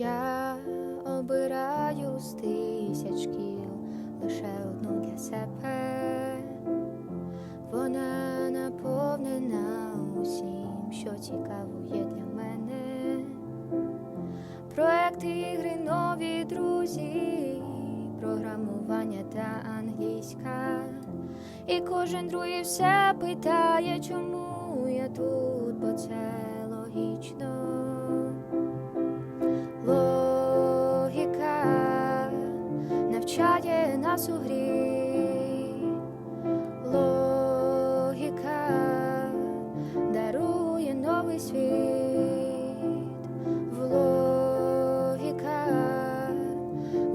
Я обираю з тисяч шкіл лише одну для себе. Вона наповнена усім, що цікаво є для мене. Проекти, ігри, нові друзі, програмування та англійська. І кожен другий все питає, чому я тут, бо це логічно. Навчає нас у грі. Логіка дарує новий світ. В логіка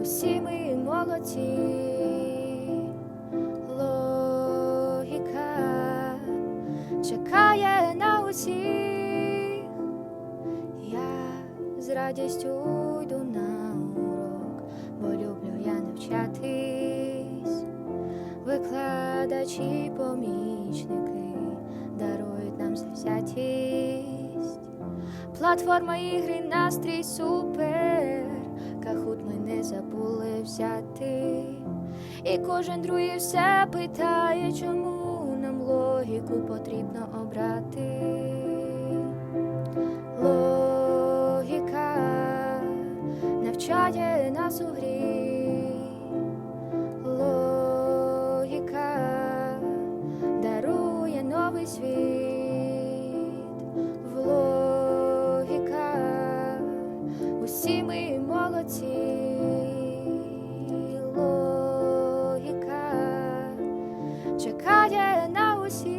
усі ми молодці. Логіка чекає на усіх. Я з радістю йду на Викладачі, помічники дарують нам завзятість. Платформа ігри, настрій супер. Кахут ми не забули взяти. І кожен другий все питає, чому нам логіку потрібно обрати. Логіка навчає нас у грі. 却看见了那无心。